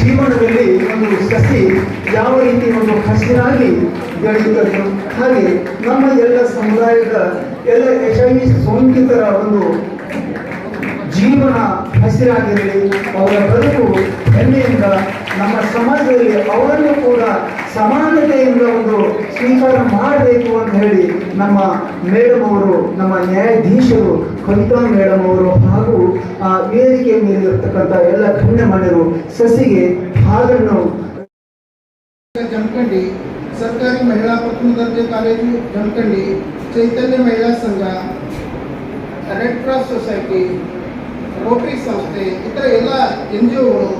ಜೀವನದಲ್ಲಿ ಒಂದು ಸಸಿ ಯಾವ ರೀತಿ ಒಂದು ಹಸಿರಾಗಿ ಬೆಳೆಯುತ್ತದೆ? ಹಾಗೆ ನಮ್ಮ ಎಲ್ಲ ಸಮುದಾಯದ ಎಲ್ಲ ಎಚ್ ಐ ವಿ ಸೋಂಕಿತರ ಒಂದು ಜೀವನ ಹಸಿರಾಗಿರಲಿ, ಅವರ ಬದುಕು ಹೆಮ್ಮೆಯಿಂದ ನಮ್ಮ ಸಮಾಜದಲ್ಲಿ ಅವರನ್ನು ಕೂಡ ಸಮಾನತೆಯಿಂದ ಒಂದು ಸ್ವೀಕಾರ ಮಾಡಬೇಕು ಅಂತ ಹೇಳಿ ನಮ್ಮ ಮೇಡಮ್ ಅವರು, ನಮ್ಮ ನ್ಯಾಯಾಧೀಶರು ಕವಿತಾ ಮೇಡಮ್ ಅವರು ಹಾಗೂ, ಆ ವೇದಿಕೆ ಮೇಲಿರ್ತಕ್ಕಂಥ ಎಲ್ಲ ಗಣ್ಯಮಾನ್ಯರು ಸಸಿಗೆ ಹಾಲನ್ನು ಜಮಖಂಡಿ ಸರ್ಕಾರಿ ಮಹಿಳಾ ಪ್ರಥಮ ದರ್ಜೆ ಕಾಲೇಜು ಜಮಖಂಡಿ ಚೈತನ್ಯ ಮಹಿಳಾ ಸಂಘ ರೆಡ್ ಕ್ರಾಸ್ ಸೊಸೈಟಿ ರೋಟರಿ ಸಂಸ್ಥೆ, ಇತರ ಎಲ್ಲ ಎನ್ ಜಿ ಒಗಳು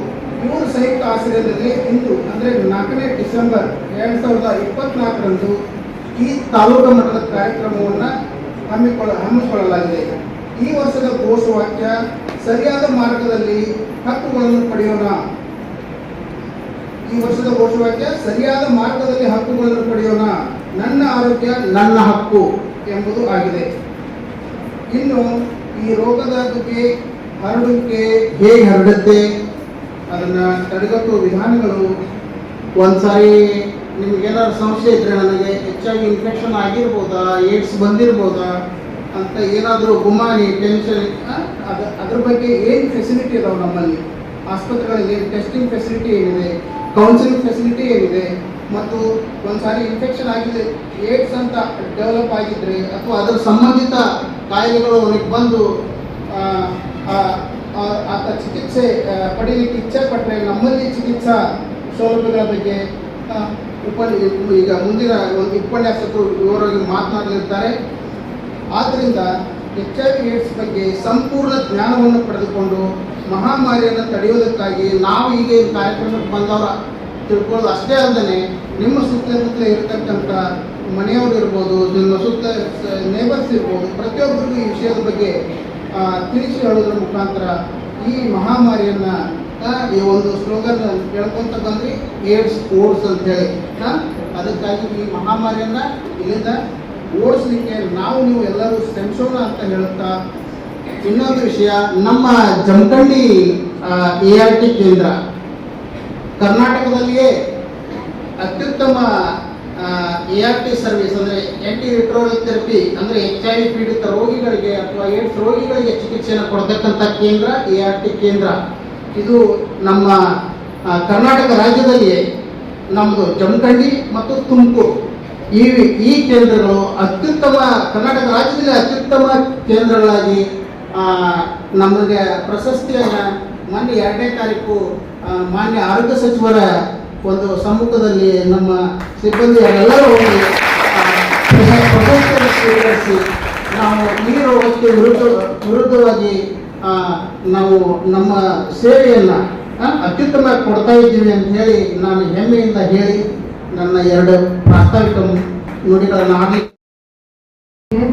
ಇವರು ಸಂಯುಕ್ತ ಆಶ್ರಯದಲ್ಲಿ ಇಂದು, ಅಂದರೆ ನಾಲ್ಕನೇ ಡಿಸೆಂಬರ್ ಎರಡು ಸಾವಿರದ ಇಪ್ಪತ್ನಾಲ್ಕರಂದು ಈ ತಾಲೂಕು ಮಟ್ಟದ ಕಾರ್ಯಕ್ರಮವನ್ನು ಹಮ್ಮಿಕೊಳ್ಳ, ಹಮ್ಮಿಕೊಳ್ಳಲಾಗಿದೆ. ಈ ವರ್ಷದ ಘೋಷವಾಕ್ಯ ಸರಿಯಾದ ಮಾರ್ಗದಲ್ಲಿ ಹಕ್ಕುಗಳನ್ನು ಪಡೆಯೋಣ. ಈ ವರ್ಷದ ಘೋಷವಾಕ್ಯ ಸರಿಯಾದ ಮಾರ್ಗದಲ್ಲಿ ಹಕ್ಕುಗಳನ್ನು ಪಡೆಯೋಣ. ನನ್ನ ಆರೋಗ್ಯ ನನ್ನ ಹಕ್ಕು ಎಂಬುದು ಆಗಿದೆ. ಇನ್ನು ಈ ರೋಗದ ಬಗ್ಗೆ ಹರಡುವಿಕೆ ಹೇಗೆ ಹರಡುತ್ತೆ ಅದನ್ನ ತಡೆಗಟ್ಟುವ ವಿಧಾನಗಳು ಒಂದ್ಸಾರಿ ನಿಮ್ಗೇನಾದ್ರು ಸಮಸ್ಯೆ ಇದ್ರೆ ನನಗೆ ಹೆಚ್ಚಾಗಿ ಇನ್ಫೆಕ್ಷನ್ ಆಗಿರ್ಬೋದಾ ಏಡ್ಸ್ ಬಂದಿರ್ಬೋದಾ? ಅಂತ ಏನಾದರೂ ಗುಮಾನಿ ಟೆನ್ಷನ್ ಅದ, ಅದ್ರ ಬಗ್ಗೆ ಏನು ಫೆಸಿಲಿಟಿ ಇದಾವೆ ನಮ್ಮಲ್ಲಿ? ಆಸ್ಪತ್ರೆಗಳಲ್ಲಿ ಟೆಸ್ಟಿಂಗ್ ಫೆಸಿಲಿಟಿ ಏನಿದೆ ಕೌನ್ಸಿಲಿಂಗ್ ಫೆಸಿಲಿಟಿ ಏನಿದೆ, ಮತ್ತು ಒಂದ್ಸಾರಿ ಇನ್ಫೆಕ್ಷನ್ ಆಗಿದೆ ಏಡ್ಸ್ ಅಂತ ಡೆವಲಪ್ ಆಗಿದ್ರೆ, ಅಥವಾ ಅದರ ಸಂಬಂಧಿತ ಕಾಯಿಲೆಗಳು ಅವನಿಗೆ ಬಂದು ಆತ ಚಿಕಿತ್ಸೆ ಪಡೀಲಿಕ್ಕೆ ಇಚ್ಛೆ ಪಟ್ಟರೆ ನಮ್ಮಲ್ಲಿ ಚಿಕಿತ್ಸಾ ಸೌಲಭ್ಯಗಳ ಬಗ್ಗೆ ಉಪನ್ಯ ಉಪ ಈಗ ಮುಂದಿನ ಒಂದು ಉಪನ್ಯಾಸಕರು ವಿವರವಾಗಿ ಮಾತನಾಡಲಿದ್ದಾರೆ. ಆದ್ದರಿಂದ ಎಚ್ ಐ ವಿ ಏಡ್ಸ್ ಬಗ್ಗೆ ಸಂಪೂರ್ಣ ಜ್ಞಾನವನ್ನು ಪಡೆದುಕೊಂಡು ಮಹಾಮಾರಿಯನ್ನು ತಡೆಯೋದಕ್ಕಾಗಿ ನಾವು ಈಗ ಈ ಕಾರ್ಯಕ್ರಮಕ್ಕೆ ಬಂದವರ ತಿಳ್ಕೊಳ್ಳೋದು ಅಷ್ಟೇ ಅಲ್ಲದೆ ನಿಮ್ಮ ಸುತ್ತಮುತ್ತಲೇ ಇರತಕ್ಕಂಥ ಮನೆಯವರು ಇರ್ಬೋದು, ನಿಮ್ಮ ಸುತ್ತ ನೇಬರ್ಸ್ ಇರ್ಬೋದು, ಪ್ರತಿಯೊಬ್ಬರಿಗೂ ಈ ವಿಷಯದ ಬಗ್ಗೆ ತಿಳಿಸಿ ಹೇಳೋದ್ರ ಮುಖಾಂತರ ಈ ಮಹಾಮಾರಿಯನ್ನು ಈ ಒಂದು ಸ್ಲೋಗನ್ ಕೇಳ್ಕೊಂತ ಬಂದ್ರಿ, ಏಡ್ಸ್, ಓಡ್ಸ್ ಅಂತ ಹೇಳಿ. ಅದಕ್ಕಾಗಿ ಈ ಮಹಾಮಾರಿಯನ್ನು ಇಲ್ಲಿಂದ ಓಡಿಸ್ಲಿಕ್ಕೆ ನಾವು ನೀವು ಎಲ್ಲರೂ ಶ್ರಮಿಸೋಣ ಅಂತ ಹೇಳುತ್ತಾ? ಇನ್ನೊಂದು ವಿಷಯ, ನಮ್ಮ ಜಮಖಂಡಿ ಎ ಆರ್ ಟಿ ಕೇಂದ್ರ, ಕರ್ನಾಟಕದಲ್ಲಿಯೇ ಅತ್ಯುತ್ತಮ ಎ ಆರ್ ಟಿ ಸರ್ವಿಸ್ ಅಂದರೆ ಆ್ಯಂಟಿ ವಿಟ್ರೋಲ್ ಥೆರಪಿ ಅಂದರೆ ಎಚ್ ಐ ವಿ ಪೀಡಿತ ರೋಗಿಗಳಿಗೆ ಅಥವಾ ಏಡ್ಸ್ ರೋಗಿಗಳಿಗೆ ಚಿಕಿತ್ಸೆಯನ್ನು ಕೊಡತಕ್ಕಂಥ ಕೇಂದ್ರ ಎ ಆರ್ ಟಿ ಕೇಂದ್ರ. ಇದು ನಮ್ಮ ಕರ್ನಾಟಕ ರಾಜ್ಯದಲ್ಲಿಯೇ ನಮ್ಮದು ಜಮಖಂಡಿ ಮತ್ತು ತುಮಕೂರು. ಈ ಈ ಕೇಂದ್ರಗಳು ಅತ್ಯುತ್ತಮ, ಕರ್ನಾಟಕ ರಾಜ್ಯದಲ್ಲಿ ಅತ್ಯುತ್ತಮ ಕೇಂದ್ರಗಳಾಗಿ ನಮಗೆ ಪ್ರಶಸ್ತಿಯನ್ನು ಮೊನ್ನೆ ಎರಡನೇ ತಾರೀಕು ಮಾನ್ಯ ಆರೋಗ್ಯ ಸಚಿವರ ಒಂದು ಸಮ್ಮುಖದಲ್ಲಿ ನಮ್ಮ ಸಿಬ್ಬಂದಿ ಎಲ್ಲರೂ ಹೋಗಿ ಪ್ರಶಸ್ತಿಯನ್ನು ಸ್ವೀಕರಿಸಿ ನಾವು ಈ ರೋಗಕ್ಕೆ ವಿರುದ್ಧ, ವಿರುದ್ಧವಾಗಿ ನಾವು ನಮ್ಮ ಸೇವೆಯನ್ನು ಅತ್ಯುತ್ತಮ ಕೊಡ್ತಾ ಇದ್ದೀವಿ ಅಂತ ಹೇಳಿ ನಾನು ಹೆಮ್ಮೆಯಿಂದ ಹೇಳಿ ನನ್ನ ಎರಡು ಪ್ರಾಸ್ತಾವಿಕ ನುಡಿಗಳನ್ನು ಆಗಲಿ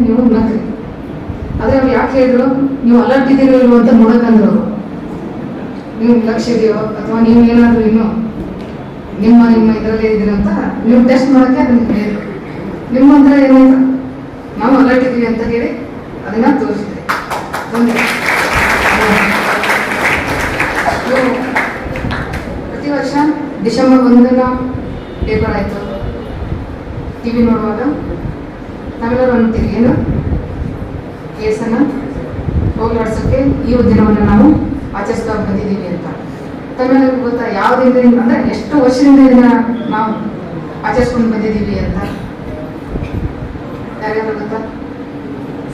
ನೀವು ಆದರೆ ಅವ್ರು ಯಾಕೆ ಹೇಳಿದ್ರು? ನೀವು ಅಲರ್ಟ್ ಇದ್ದೀರೋ ಇಲ್ವೋ ಅಂತ ನೋಡಕ್ಕಂದ್ರು. ಅವ್ರು. ನೀವು ನಿರ್ಲಕ್ಷ್ಯ ಇದೆಯೋ ಅಥವಾ ನೀವು ಏನಾದ್ರು ಇನ್ನು ನಿಮ್ಮ ನಿಮ್ಮ ಇದರಲ್ಲೇ ಇದ್ದೀರ ಅಂತ ನೀವು ಟೆಸ್ಟ್ ಮಾಡಕ್ಕೆ ಅದನ್ನ ಹೇಳಿದ್ರು. ನಿಮ್ಮ ಹತ್ರ ಏನು ನಾವು ಅಲರ್ಟ್ ಇದ್ದೀವಿ ಅಂತ ಹೇಳಿ ಅದನ್ನ ತೋರಿಸಿದೆ. ಪ್ರತಿ ವರ್ಷ ಡಿಸೆಂಬರ್ ಒಂದನ ಪೇಪರ್ ಟಿ ವಿ ನೋಡುವಾಗ ನಾವೆಲ್ಲರೂ ಅಂತೀವಿ ಏನು? ಕೇಸನ್ನು ಹೋಗ್ಲಾಡ್ಸೋಕ್ಕೆ ಈ ದಿನವನ್ನು ನಾವು ಆಚರಿಸ್ತಾ ಬಂದಿದ್ದೀವಿ ಅಂತ. ತಮ್ಮೆಲ್ಲರಿಗೂ ಗೊತ್ತಾ ಯಾವ ದಿನದಿಂದ ಅಂದರೆ ಎಷ್ಟು ವರ್ಷದಿಂದ ಇದನ್ನ ನಾವು ಆಚರಿಸ್ಕೊಂಡು ಬಂದಿದ್ದೀವಿ ಅಂತ. ಯಾರ್ಯಾರು ಗೊತ್ತಾ?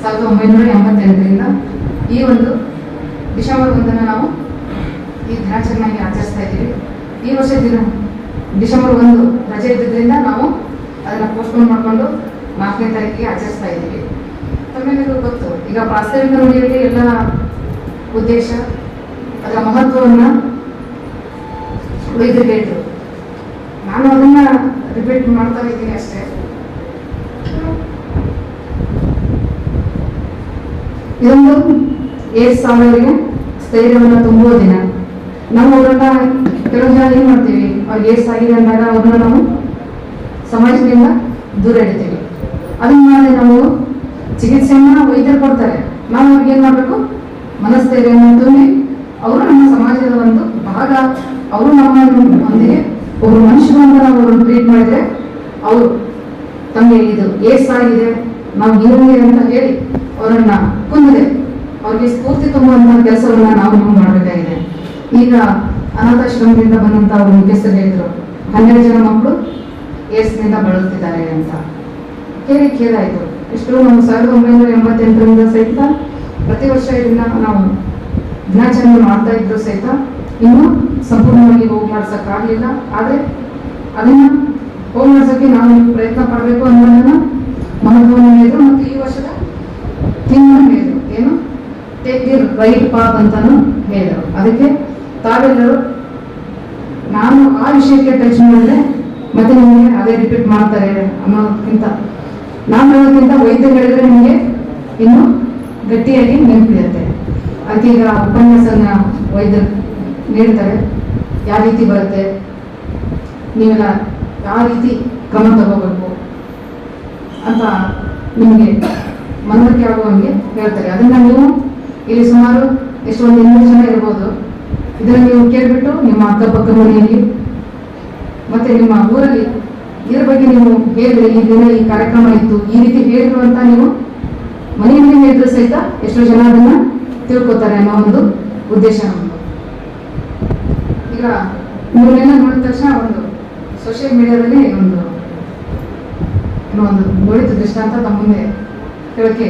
ಸಾವಿರದ ಒಂಬೈನೂರ ಎಂಬತ್ತೆಂಟರಿಂದ ಈ ಒಂದು ಡಿಸೆಂಬರ್ ಒಂದನ್ನು ನಾವು ಈ ದಿನಾಚರಣೆಯಾಗಿ ಆಚರಿಸ್ತಾ ಇದ್ದೀವಿ. ಈ ವರ್ಷ ದಿನ ಡಿಸೆಂಬರ್ ಒಂದು ರಜೆ ಇದ್ದಿದ್ದರಿಂದ ನಾವು ಅದನ್ನು ಪೋಸ್ಟ್ಪೋನ್ ಮಾಡಿಕೊಂಡು ನಾಲ್ಕನೇ ತಾರೀಕಿಗೆ ಆಚರಿಸ್ತಾ ಇದ್ದೀವಿ. ತಮ್ಮೆಲ್ಲರಿಗೂ ಗೊತ್ತು, ಈಗ ಪ್ರಾಸ್ತಾವಿಕ ನುಡಿಯಲ್ಲಿ ಎಲ್ಲ ಉದ್ದೇಶ, ಅದರ ಮಹತ್ವವನ್ನು ಉಳಿದು ಹೇಳಿದ್ರು ನಾನು ಅದನ್ನ ರಿಪೀಟ್ ಮಾಡ್ತಾ ಇದ್ದೀನಿ ಅಷ್ಟೇ. ಇದೊಂದು ಏಟ್ ಸಾವಿರವರೆಗೆ ಸ್ಥೈರ್ಯವನ್ನು ತುಂಬುವ ದಿನ. ನಮ್ಮ ಅವ್ರನ್ನ ಕೆಲವು ಜನ ಏನ್ ಮಾಡ್ತೀವಿ? ಅವ್ರಿಗೆ ಏಸ್ ಆಗಿದೆ ಅಂದಾಗ ಅವ್ರನ್ನ ನಾವು ಸಮಾಜದಿಂದ ದೂರ ಇಡ್ತೀವಿ. ಅದನ್ನ ಮಾಡಿ ನಾವು ಚಿಕಿತ್ಸೆಯನ್ನ ವೈದ್ಯರು ಕೊಡ್ತಾರೆ. ನಾವು ಅವ್ರಿಗೆ ಏನ್ ಮಾಡ್ಬೇಕು? ಮನಸ್ಥೈರ್ಯವನ್ನು ತುಂಬಿ ಅವರು ನಮ್ಮ ಸಮಾಜದ ಒಂದು ಭಾಗ. ಅವರು ನಮ್ಮ ಒಂದಿಗೆ ಒಬ್ಬರು ಮನುಷ್ಯರು ಅಂತ ನಾವು ಅವ್ರನ್ನ ಟ್ರೀಟ್ ಮಾಡಿದ್ರೆ ಅವರು ತಮಗೆ ಇದು ಏಸ್ ಆಗಿದೆ. ನಾವು ಹಿಂಗೆ ಅಂತ ಹೇಳಿ ಅವರನ್ನ ಕುಂದಿದೆ ಅವ್ರಿಗೆ ಸ್ಫೂರ್ತಿ ತುಂಬುವಂತಹ ಕೆಲಸವನ್ನ ನಾವು ನೀವು ಮಾಡಬೇಕಾಗಿದೆ. ಈಗ ಅನಾಥಾಶ್ರಮದಿಂದ ಬಂದಂತ ಅವರು ಮುಖ್ಯಸ್ಥರು ಹೇಳಿದ್ರು. ಹನ್ನೆರಡು ಜನ ಮಕ್ಕಳು ಏಸ್ನಿಂದ ಬಳಲುತ್ತಿದ್ದಾರೆ ಅಂತ. ಕೇಳಿ ಕೇಳಾಯ್ತು. ಇಷ್ಟು ನಾವು ಸಾವಿರದ ಒಂಬೈನೂರ ಎಂಬತ್ತೆಂಟರಿಂದ ಸಹಿತ ಪ್ರತಿ ವರ್ಷ ಇದನ್ನ ನಾವು ದಿನಾಚರಣೆ ಮಾಡ್ತಾ ಇದ್ರು ಸಹಿತ ಇನ್ನೂ ಸಂಪೂರ್ಣವಾಗಿ ಹೋಗಿ ಮಾಡ್ಸೋಕ್ಕಾಗಲಿಲ್ಲ ಆದ್ರೆ ಅದನ್ನ ಹೋಗಿ ಮಾಡ್ಸಕ್ಕೆ ನಾವು ಪ್ರಯತ್ನ ಪಡಬೇಕು ಅನ್ನೋದನ್ನ ಮಹತ್ವವನ್ನು ಹೇಳಿದ್ರು ಮತ್ತು ಈ ವರ್ಷದ ಥೀಮ್ ಹೇಳಿದ್ರು ಏನು? ಟೇಕ್ ದಿ ರೈಟ್ ಪಾತ್ ಅಂತಾನು ಹೇಳಿದ್ರು. ಅದಕ್ಕೆ ತಾವೆಲ್ಲರೂ ನಾನು ಆ ವಿಷಯಕ್ಕೆ ಟಚ್ ಮಾಡಿದ್ರೆ ಮತ್ತೆ ನಿಮಗೆ ಅದೇ ರಿಪೀಟ್ ಮಾಡ್ತಾರೆ ಅನ್ನೋದಕ್ಕಿಂತ ನಾನು ಹೇಳೋದಕ್ಕಿಂತ ವೈದ್ಯರು ಹೇಳಿದ್ರೆ ನಿಮಗೆ ಇನ್ನು ಗಟ್ಟಿಯಾಗಿ ನೆನಪಿರುತ್ತೆ. ಅದಕ್ಕೆ ಈಗ ಉಪನ್ಯಾಸನ ವೈದ್ಯರು ನೀಡ್ತಾರೆ. ಯಾವ ರೀತಿ ಬರುತ್ತೆ? ನೀವೆಲ್ಲ ಯಾವ ರೀತಿ ಕ್ರಮ ತಗೋಬೇಕು ಅಂತ ನಿಮಗೆ ಮನವರಿಕೆ ಆಗುವಂಗೆ ಹೇಳ್ತಾರೆ. ಅದನ್ನ ನೀವು ಇಲ್ಲಿ ಸುಮಾರು ಎಷ್ಟೊಂದು ಇನ್ನೂರು ಜನ ಇರ್ಬೋದು. ಇದನ್ನ ನೀವು ಕೇಳಿಬಿಟ್ಟು ನಿಮ್ಮ ಅಕ್ಕಪಕ್ಕ ಮನೆಯಲ್ಲಿ ಮತ್ತೆ ನಿಮ್ಮ ಊರಲ್ಲಿ ಇದರ ಬಗ್ಗೆ ನೀವು ಹೇಳಿದ್ರೆ ಈ ದಿನ ಈ ಕಾರ್ಯಕ್ರಮ ಇತ್ತು. ಈ ರೀತಿ ಹೇಳಿದ್ರು ಅಂತ ನೀವು ಮನೆಯಲ್ಲಿ ಹೇಳಿದ್ರು ಸಹಿತ ಎಷ್ಟೋ ಜನ ಅದನ್ನ ತಿಳ್ಕೊತಾರೆ ಅನ್ನೋ ಒಂದು ಉದ್ದೇಶ ನಮ್ಮದು ಈಗ ಇವನ್ನೆಲ್ಲ ನೋಡಿದ ತಕ್ಷಣ ಒಂದು ಸೋಷಿಯಲ್ ಮೀಡಿಯಾದಲ್ಲಿ ಒಂದು ಏನೋ ಒಂದು ನೋಡಿದ ದೃಷ್ಟಾಂತ ತಮ್ಮ ಮುಂದೆ ಹೇಳಕ್ಕೆ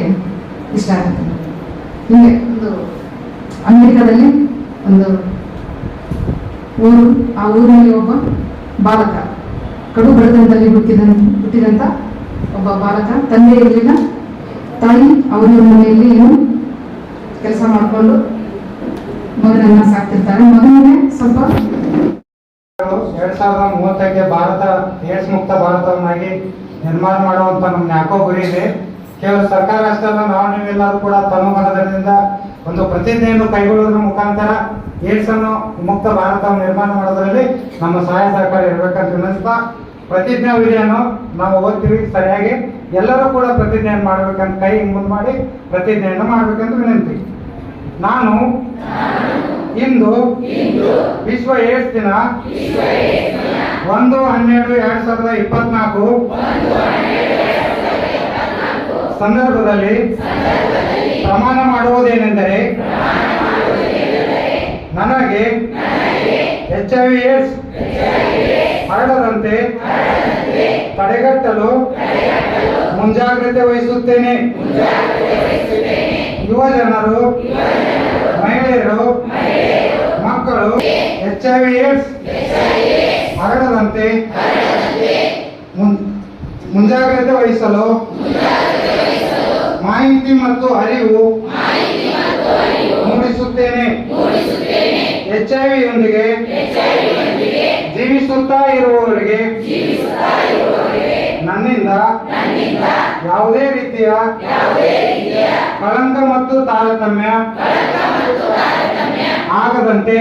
ಇಷ್ಟ ಆಗುತ್ತೆ. ಹಿಂಗೆ ಒಂದು ಅಮೆರಿಕದಲ್ಲಿ ಒಂದು ಊರು, ಆ ಊರಿನಲ್ಲಿ ಒಬ್ಬ ಬಾಲಕ, ಕಡು ಬಡತನದಲ್ಲಿ ಹುಟ್ಟಿದ ಹುಟ್ಟಿದಂತ ಒಬ್ಬ ಬಾಲಕ. ತಂದೆ ಇರಲಿಲ್ಲ. ತಾಯಿ ಅವರ ಮನೆಯಲ್ಲಿ ಏನು ಕೆಲಸ ಮಾಡಿಕೊಂಡು ಮಗನನ್ನ ಸಾಕ್ತಿರ್ತಾರೆ. ಮಗನಿಗೆ ಸ್ವಲ್ಪ ಎರಡ್ ಸಾವಿರದ ಮೂವತ್ತಕ್ಕೆ ಭಾರತ ಏಡ್ಸ್ ಮುಕ್ತ ಭಾರತವನ್ನಾಗಿ ನಿರ್ಮಾಣ ಮಾಡುವಂತ ನಮ್ಗೆ ಯಾಕೋ ಗುರಿ ಇದೆ. ಕೇವಲ ಸರ್ಕಾರ ಅಷ್ಟೇ ನಾವು ನೀವೆಲ್ಲರೂ ಕೂಡ ತಮ್ಮ ಮನದಿಂದ ಒಂದು ಪ್ರತಿಜ್ಞೆಯನ್ನು ಕೈಗೊಳ್ಳುವುದರ ಮುಖಾಂತರ ಏಡ್ಸ್ ಅನ್ನು ಮುಕ್ತ ಭಾರತವನ್ನು ನಿರ್ಮಾಣ ಮಾಡೋದರಲ್ಲಿ ನಮ್ಮ ಸಹಾಯ ಸಹಕಾರ ಇರಬೇಕಂತ ವಿನಂತಿಸ್ತಾ ಪ್ರತಿಜ್ಞಾ ವಿಧಿಯನ್ನು ನಾವು ಓದ್ತೀವಿ ಸರಿಯಾಗಿ. ಎಲ್ಲರೂ ಕೂಡ ಪ್ರತಿಜ್ಞೆಯನ್ನು ಮಾಡಬೇಕಂತ ಕೈ ಮುಂದೆ ಮಾಡಿ ಪ್ರತಿಜ್ಞೆಯನ್ನು ಮಾಡಬೇಕೆಂದು ವಿನಂತಿ. ನಾನು ಇಂದು ವಿಶ್ವ ಏಡ್ಸ್ ದಿನ ಒಂದು ಹನ್ನೆರಡು ಎರಡ್ ಸಾವಿರದ ಇಪ್ಪತ್ನಾಲ್ಕು ಸಂದರ್ಭದಲ್ಲಿ ಪ್ರಮಾಣ ಮಾಡುವುದೇನೆಂದರೆ, ನನಗೆ ಎಚ್ ಐ ವಿ ಏಡ್ಸ್ ಹರಡದಂತೆ ತಡೆಗಟ್ಟಲು ಮುಂಜಾಗ್ರತೆ ವಹಿಸುತ್ತೇನೆ. ಯುವ ಜನರು, ಮಹಿಳೆಯರು, ಮಕ್ಕಳು ಎಚ್ ಐ ವಿ ಏಡ್ಸ್ ಹರಡದಂತೆ ಮುಂಜಾಗ್ರತೆ ವಹಿಸಲು ಮಾಹಿತಿ ಮತ್ತು ಅರಿವು ಮೂಡಿಸುತ್ತೇನೆ. ಎಚ್ ಐ ವಿಯೊಂದಿಗೆ ಜೀವಿಸುತ್ತಾ ಇರುವವರಿಗೆ ನನ್ನಿಂದ ಯಾವುದೇ ರೀತಿಯ ಕಳಂಕ ಮತ್ತು ತಾರತಮ್ಯ ಆಗದಂತೆ